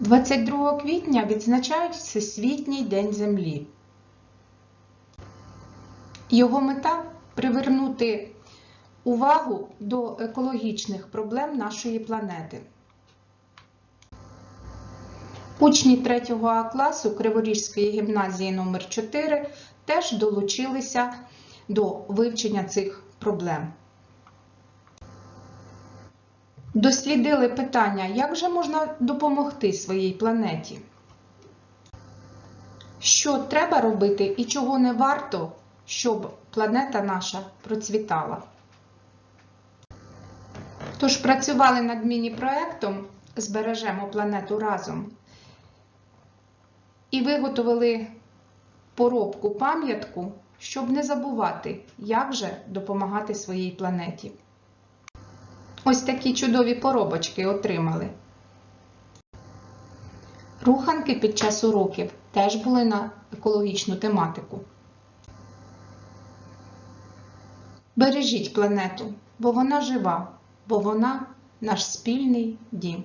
22 квітня відзначають Всесвітній день Землі. Його мета привернути увагу до екологічних проблем нашої планети. Учні 3 А класу Криворізької гімназії номер 4 теж долучилися до вивчення цих проблем. Дослідили питання, як же можна допомогти своїй планеті? Що треба робити і чого не варто, щоб планета наша процвітала? Тож працювали над міні-проектом Збережемо планету разом і виготовили поробку пам'ятку, щоб не забувати, як же допомагати своїй планеті. Ось такі чудові поробочки отримали. Руханки під час уроків теж були на екологічну тематику. Бережіть планету, бо вона жива, бо вона наш спільний дім.